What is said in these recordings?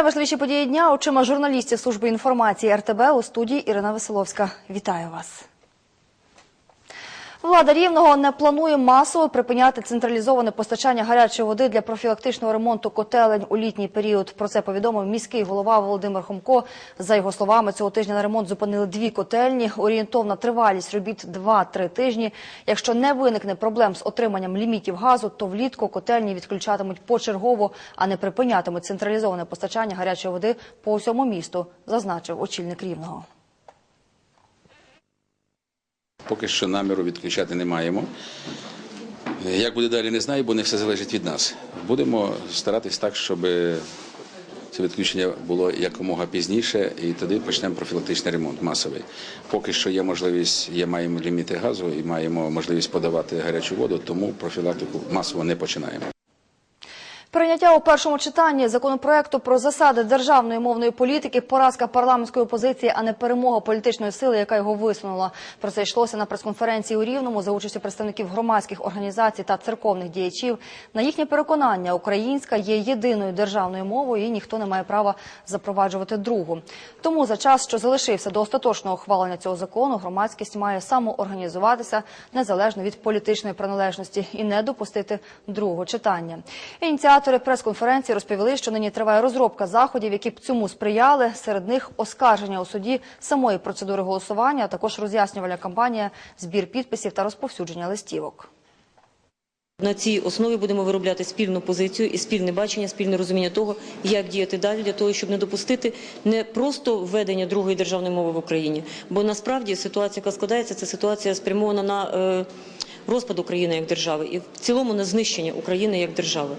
найважливіші події дня очима журналістів служби інформації РТБ у студії Ірина Веселовська. Вітаю вас. Влада Рівного не планує масово припиняти централізоване постачання гарячої води для профілактичного ремонту котелень у літній період. Про це повідомив міський голова Володимир Хомко. За його словами, цього тижня на ремонт зупинили дві котельні. Орієнтовна тривалість робіт 2-3 тижні. Якщо не виникне проблем з отриманням лімітів газу, то влітку котельні відключатимуть почергово, а не припинятимуть централізоване постачання гарячої води по всьому місту, зазначив очільник Рівного. Поки що наміру відключати не маємо. Як буде далі, не знаю, бо не все залежить від нас. Будемо старатись так, щоб це відключення було якомога пізніше, і тоді почнемо профілактичний ремонт масовий. Поки що є можливість, є маємо ліміти газу і маємо можливість подавати гарячу воду, тому профілактику масово не починаємо. Прийняття у першому читанні законопроекту про засади державної мовної політики поразка парламентської опозиції, а не перемога політичної сили, яка його висунула. Про це йшлося на прес-конференції у Рівному за участю представників громадських організацій та церковних діячів. На їхнє переконання, українська є єдиною державною мовою, і ніхто не має права запроваджувати другу. Тому за час, що залишився до остаточного ухвалення цього закону, громадськість має самоорганізуватися незалежно від політичної приналежності і не допустити другого читання. Ініціатори прес-конференції розповіли, що нині триває розробка заходів, які б цьому сприяли. Серед них оскарження у суді самої процедури голосування, а також роз'яснювальна кампанія, збір підписів та розповсюдження листівок. На цій основі будемо виробляти спільну позицію і спільне бачення, спільне розуміння того, як діяти далі для того, щоб не допустити не просто введення другої державної мови в Україні, бо насправді ситуація, яка складається, це ситуація спрямована на е, розпад України як держави і в цілому на знищення України як держави.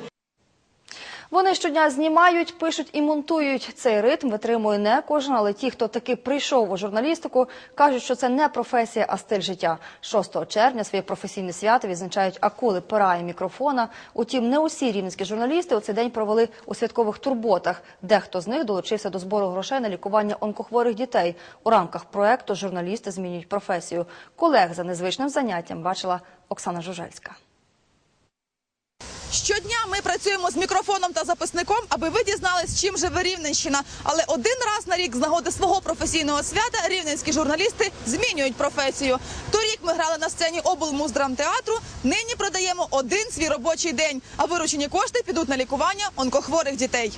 Вони щодня знімають, пишуть і монтують. Цей ритм витримує не кожен, але ті, хто таки прийшов у журналістику, кажуть, що це не професія, а стиль життя. 6 червня своє професійне свято відзначають акули пера і мікрофона. Утім, не усі рівненські журналісти у цей день провели у святкових турботах. Дехто з них долучився до збору грошей на лікування онкохворих дітей. У рамках проекту журналісти змінюють професію. Колег за незвичним заняттям бачила Оксана Жужельська. Щодня ми працюємо з мікрофоном та записником, аби ви дізнались, чим живе Рівненщина. Але один раз на рік з нагоди свого професійного свята рівненські журналісти змінюють професію. Торік ми грали на сцені облмуздрамтеатру. Нині продаємо один свій робочий день, а виручені кошти підуть на лікування онкохворих дітей.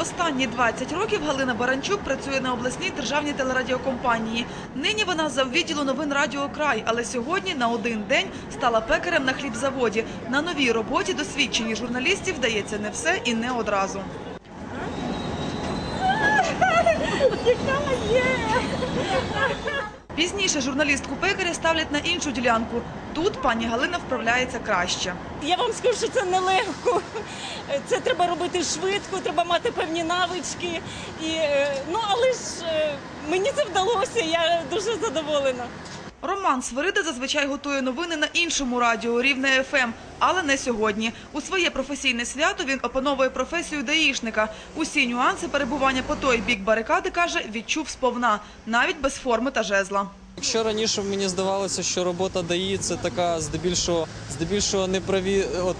Останні 20 років Галина Баранчук працює на обласній державній телерадіокомпанії. Нині вона заввідділу новин Радіо Край, але сьогодні на один день стала пекарем на хлібзаводі. На новій роботі досвідчені журналістів вдається не все і не одразу. Пізніше журналістку пекаря ставлять на іншу ділянку. Тут пані Галина вправляється краще. Я вам скажу, що це нелегко. Робити швидко, треба мати певні навички. І, е, ну, але ж е, мені це вдалося, я дуже задоволена. Роман Свирида зазвичай готує новини на іншому радіо Рівне ФМ, але не сьогодні. У своє професійне свято він опановує професію даїшника. Усі нюанси перебування по той бік барикади каже, відчув сповна, навіть без форми та жезла. Якщо раніше мені здавалося, що робота ДАІ це така здебільшого, здебільшого неправі от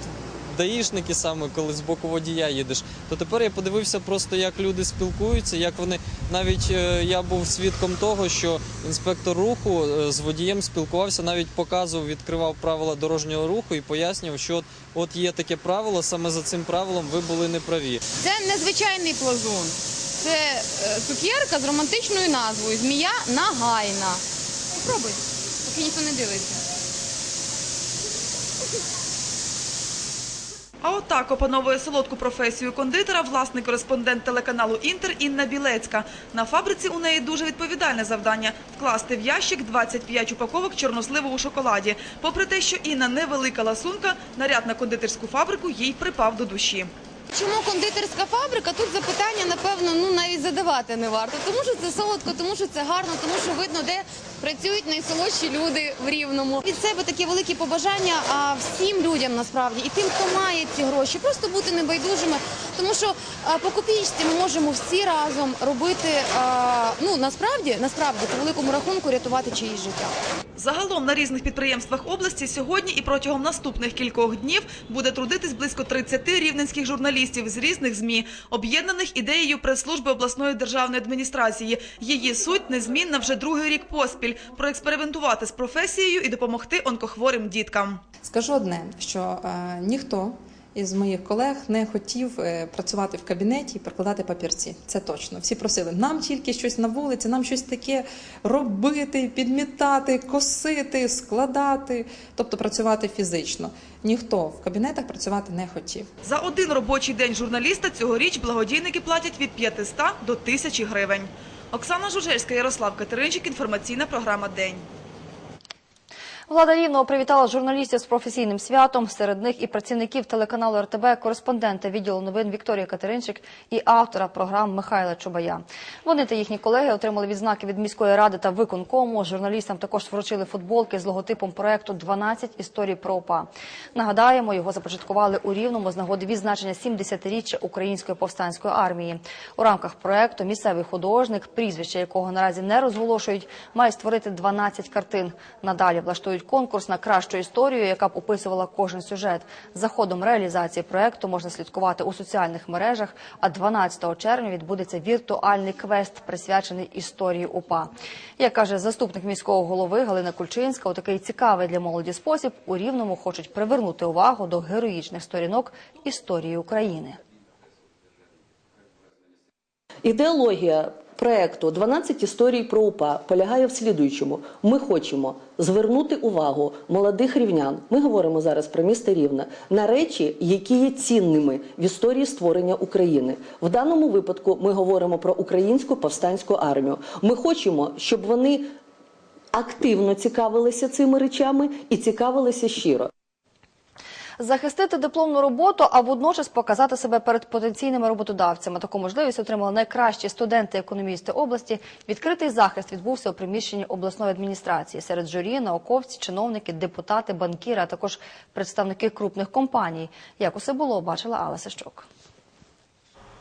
даїшники саме, коли з боку водія їдеш, то тепер я подивився просто, як люди спілкуються, як вони навіть е, я був свідком того, що інспектор руху е, з водієм спілкувався, навіть показував, відкривав правила дорожнього руху і пояснював, що от, от є таке правило, саме за цим правилом ви були неправі. Це незвичайний плазун. Це е, цукерка з романтичною назвою Змія нагайна. Попробуй, поки ніхто не дивиться. А отак опановує солодку професію кондитера власний кореспондент телеканалу Інтер Інна Білецька. На фабриці у неї дуже відповідальне завдання – вкласти в ящик 25 упаковок чорносливу у шоколаді. Попри те, що Інна невелика ласунка, наряд на кондитерську фабрику їй припав до душі. Чому кондитерська фабрика? Тут запитання, напевно, ну навіть задавати не варто. Тому що це солодко, тому що це гарно, тому що видно, де працюють найсолодші люди в Рівному. Від себе таке велике побажання всім людям насправді і тим, хто має ці гроші, просто бути небайдужими, тому що по копійці ми можемо всі разом робити. ну насправді, насправді по великому рахунку рятувати чиїсь життя. Загалом на різних підприємствах області сьогодні і протягом наступних кількох днів буде трудитись близько 30 рівненських журналістів з різних ЗМІ, об'єднаних ідеєю прес-служби обласної державної адміністрації. Її суть незмінна вже другий рік поспіль – проекспериментувати з професією і допомогти онкохворим діткам. Скажу одне, що е, ніхто із моїх колег не хотів е, працювати в кабінеті і прикладати папірці. Це точно. Всі просили нам тільки щось на вулиці, нам щось таке робити, підмітати, косити, складати, тобто працювати фізично. Ніхто в кабінетах працювати не хотів. За один робочий день журналіста цьогоріч благодійники платять від 500 до 1000 гривень. Оксана Жужельська, Ярослав Катеринчик, інформаційна програма «День». Влада Рівного привітала журналістів з професійним святом. Серед них і працівників телеканалу РТБ, кореспондента відділу новин Вікторія Катеринчик і автора програм Михайла Чубая. Вони та їхні колеги отримали відзнаки від міської ради та виконкому. Журналістам також вручили футболки з логотипом проекту «12 історій про ОПА». Нагадаємо, його започаткували у Рівному з нагоди відзначення 70-річчя Української повстанської армії. У рамках проекту місцевий художник, прізвище якого наразі не розголошують, має створити 12 картин. Надалі влаштують конкурс на кращу історію, яка б описувала кожен сюжет. За ходом реалізації проекту можна слідкувати у соціальних мережах. А 12 червня відбудеться віртуальний квест, присвячений історії УПА. Як каже заступник міського голови Галина Кульчинська, у такий цікавий для молоді спосіб у Рівному хочуть привернути увагу до героїчних сторінок історії України. Ідеологія проекту «12 історій про УПА полягає в слідуючому. Ми хочемо звернути увагу молодих рівнян. Ми говоримо зараз про місто Рівне на речі, які є цінними в історії створення України. В даному випадку ми говоримо про українську повстанську армію. Ми хочемо, щоб вони активно цікавилися цими речами і цікавилися щиро. Захистити дипломну роботу, а водночас показати себе перед потенційними роботодавцями. Таку можливість отримали найкращі студенти-економісти області. Відкритий захист відбувся у приміщенні обласної адміністрації. Серед журі, науковці, чиновники, депутати, банкіри, а також представники крупних компаній. Як усе було, бачила Алла Сищук.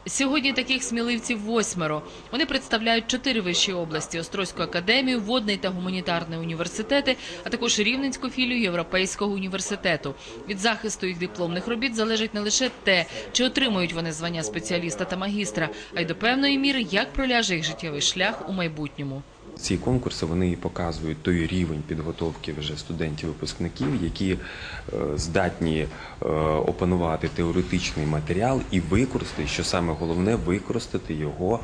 Сьогодні таких сміливців восьмеро. Вони представляють чотири вищі області: Острозьку академію, водний та гуманітарний університети, а також Рівненську філію Європейського університету. Від захисту їх дипломних робіт залежить не лише те, чи отримують вони звання спеціаліста та магістра, а й до певної міри, як проляже їх життєвий шлях у майбутньому. Ці конкурси вони і показують той рівень підготовки вже студентів-випускників, які е, здатні е, опанувати теоретичний матеріал і використати, що саме головне, використати його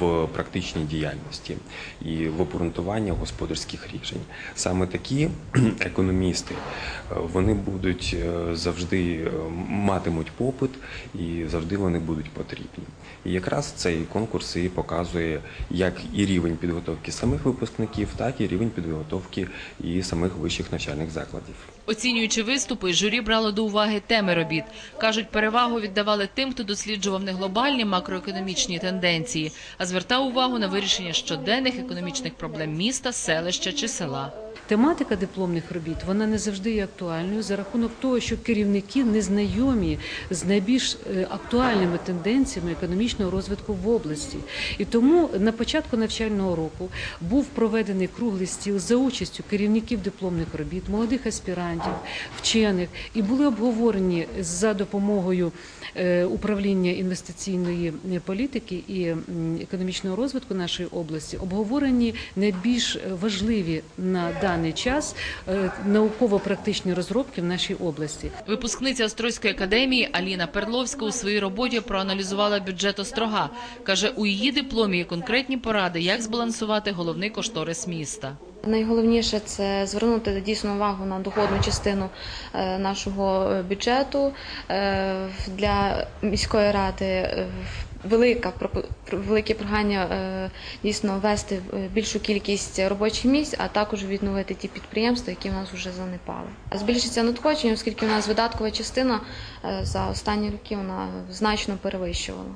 в практичній діяльності і в обґрунтуванні господарських рішень. Саме такі економісти е, вони будуть завжди матимуть попит і завжди вони будуть потрібні. І якраз цей конкурс і показує як і рівень підготовки самих випускників, так і рівень підготовки і самих вищих навчальних закладів. Оцінюючи виступи, журі брало до уваги теми робіт. Кажуть, перевагу віддавали тим, хто досліджував не глобальні макроекономічні тенденції, а звертав увагу на вирішення щоденних економічних проблем міста, селища чи села. Тематика дипломних робіт вона не завжди є актуальною за рахунок того, що керівники не знайомі з найбільш е, актуальними тенденціями економічного розвитку в області. І тому на початку навчального року був проведений круглий стіл за участю керівників дипломних робіт, молодих аспірантів, вчених, і були обговорені за допомогою е, управління інвестиційної е, політики і економічного розвитку нашої області, обговорені найбільш важливі на даний час е, науково-практичні розробки в нашій області. Випускниця Острозької академії Аліна Перловська у своїй роботі проаналізувала бюджет Острога. Каже, у її дипломі є конкретні поради, як збалансувати головний кошторис міста. Найголовніше це звернути дійсно увагу на доходну частину е, нашого бюджету Е, для міської ради. Велика велике прохання е, дійсно ввести е, більшу кількість робочих місць, а також відновити ті підприємства, які в нас вже занепали. Збільшиться надходження, оскільки у нас видаткова частина е, за останні роки вона значно перевищувала.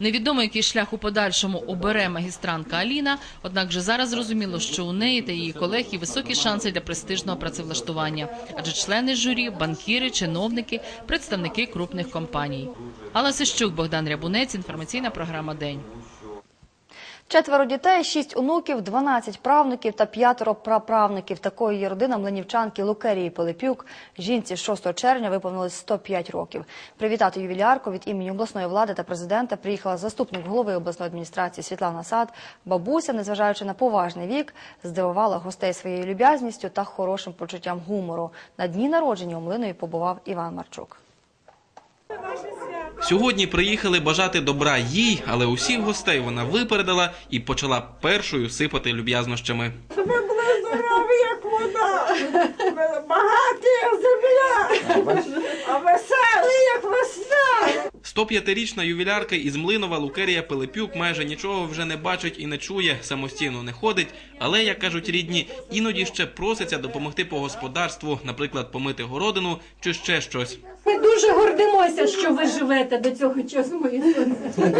Невідомо, який шлях у подальшому обере магістранка Аліна, однак вже зараз зрозуміло, що у неї та її колег є високі шанси для престижного працевлаштування, адже члени журі, банкіри, чиновники, представники крупних компаній. Алла Сищук, Богдан Рябунець, інформаційна програма День. Четверо дітей, шість онуків, 12 правнуків та п'ятеро праправнуків. Такою є родина млинівчанки Лукерії Пилипюк. Жінці з 6 червня виповнилось 105 років. Привітати ювілярку від імені обласної влади та президента приїхала заступник голови обласної адміністрації Світлана Сад. Бабуся, незважаючи на поважний вік, здивувала гостей своєю люб'язністю та хорошим почуттям гумору. На дні народження у Млинові побував Іван Марчук. Сьогодні приїхали бажати добра їй, але усіх гостей вона випередила і почала першою сипати люб'язнощами. Ви були здорові, як вода, багаті, земля, а веселі, як весна. 105-річна ювілярка із Млинова Лукерія Пилипюк майже нічого вже не бачить і не чує, самостійно не ходить, але, як кажуть рідні, іноді ще проситься допомогти по господарству, наприклад, помити городину чи ще щось. Ми дуже гордимося, що ви живете до цього часу, мої сонце.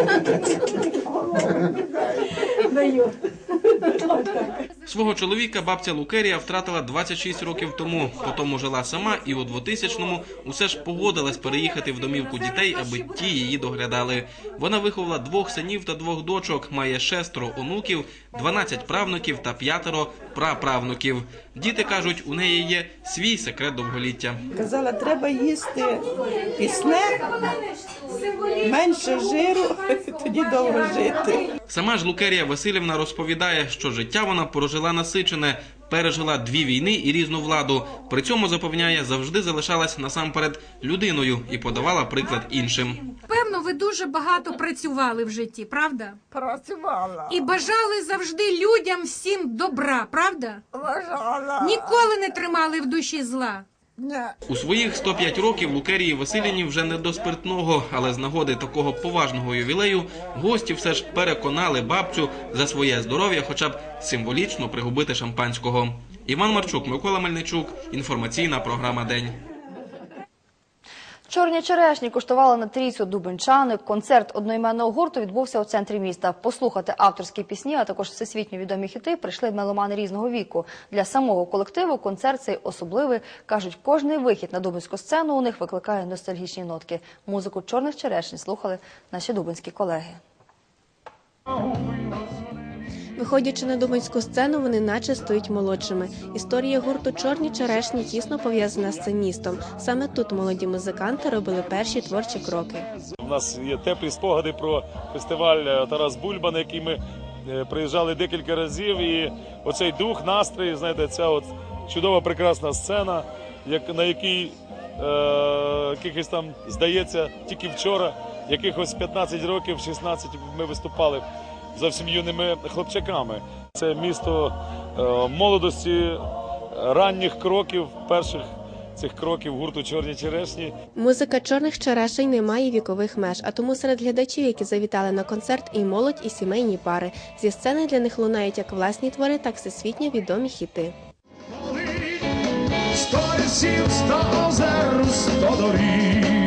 Свого чоловіка бабця Лукерія втратила 26 років тому. Потім жила сама і у 2000-му усе ж погодилась переїхати в домівку дітей, аби ті її доглядали. Вона виховала двох синів та двох дочок, має шестеро онуків, 12 правнуків та п'ятеро праправнуків. Діти кажуть, у неї є свій секрет довголіття. Казала, треба їсти пісне, менше жиру, тоді довго жити. Сама ж Лукерія Васильівна розповідає, що життя вона прожила насичене, пережила дві війни і різну владу. При цьому запевняє, завжди залишалась насамперед людиною і подавала приклад іншим. Певно, ви дуже багато працювали в житті, правда? Працювала. І бажали завжди людям всім добра, правда? Бажала. Ніколи не тримали в душі зла. У своїх 105 років Лукерії Василіні вже не до спиртного, але з нагоди такого поважного ювілею гості все ж переконали бабцю за своє здоров'я, хоча б символічно пригубити шампанського. Іван Марчук, Микола Мельничук. Інформаційна програма День. Чорні черешні куштували на трійцю дубенчани. Концерт одноіменного гурту відбувся у центрі міста. Послухати авторські пісні, а також всесвітньо відомі хіти прийшли меломани різного віку. Для самого колективу концерт цей особливий. Кажуть, кожний вихід на дубинську сцену у них викликає ностальгічні нотки. Музику чорних черешень слухали наші дубинські колеги. Виходячи на дубинську сцену, вони наче стають молодшими. Історія гурту Чорні черешні тісно пов'язана з цим містом. Саме тут молоді музиканти робили перші творчі кроки. У нас є теплі спогади про фестиваль е, Тарас Бульба, на який ми е, приїжджали декілька разів. І оцей дух, настрій, знаєте, ця от чудова прекрасна сцена, як, на якій е, якихось там здається тільки вчора, якихось 15 років, 16 ми виступали зовсім юними хлопчаками. Це місто е, молодості, ранніх кроків, перших цих кроків гурту Чорні черешні. Музика чорних черешень не має вікових меж, а тому серед глядачів, які завітали на концерт, і молодь, і сімейні пари. Зі сцени для них лунають як власні твори, так і всесвітньо відомі хіти. Сто лісів, сто озер, сто доріг,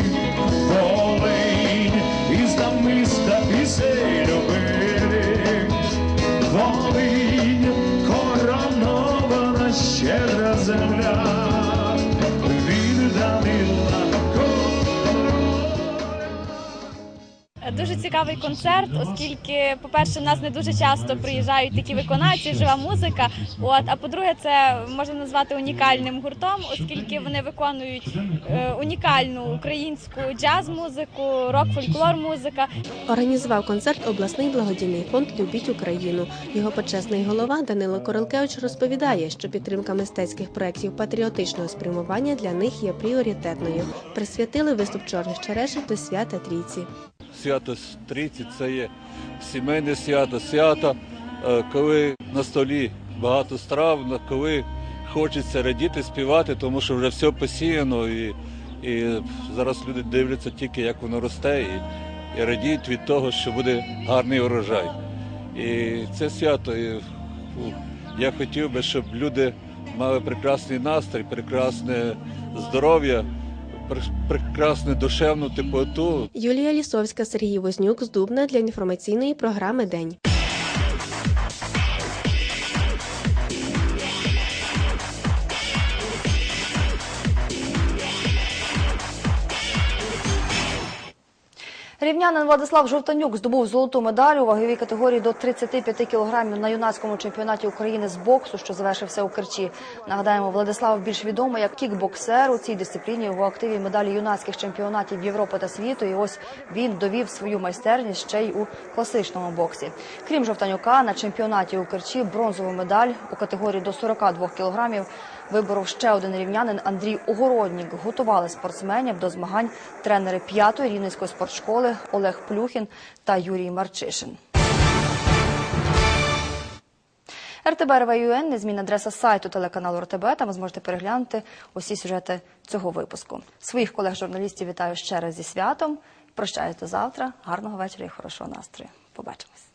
Дуже цікавий концерт, оскільки, по-перше, в нас не дуже часто приїжджають такі виконавці, жива музика. От а по-друге, це можна назвати унікальним гуртом, оскільки вони виконують е, унікальну українську джаз-музику, рок-фольклор музика. Організував концерт обласний благодійний фонд Любіть Україну. Його почесний голова Данило Королкевич розповідає, що підтримка мистецьких проєктів патріотичного спрямування для них є пріоритетною. Присвятили виступ чорних черешень до свята трійці. Свято Трійці це є сімейне свято, свято, е, коли на столі багато страв, коли хочеться радіти, співати, тому що вже все посіяно, і, і зараз люди дивляться тільки, як воно росте, і, і радіють від того, що буде гарний урожай. І це свято. І, я хотів би, щоб люди мали прекрасний настрій, прекрасне здоров'я, прекрасну душевну теплоту. Юлія Лісовська, Сергій Вознюк з Дубна для інформаційної програми День. Рівнянин Владислав Жовтанюк здобув золоту медаль у ваговій категорії до 35 кілограмів на юнацькому чемпіонаті України з боксу, що завершився у Керчі. Нагадаємо, Владислав більш відомий як кікбоксер у цій дисципліні. Його активі медалі юнацьких чемпіонатів Європи та світу. І ось він довів свою майстерність ще й у класичному боксі. Крім Жовтанюка, на чемпіонаті у Керчі бронзову медаль у категорії до 42 кілограмів виборов ще один рівнянин Андрій Огороднік. Готували спортсменів до змагань тренери п'ятої рівненської спортшколи Олег Плюхін та Юрій Марчишин. РТБ.РВ.ЮН – незмінна адреса сайту телеканалу РТБ. Там ви зможете переглянути усі сюжети цього випуску. Своїх колег-журналістів вітаю ще раз зі святом. Прощаюсь до завтра. Гарного вечора і хорошого настрою. Побачимось.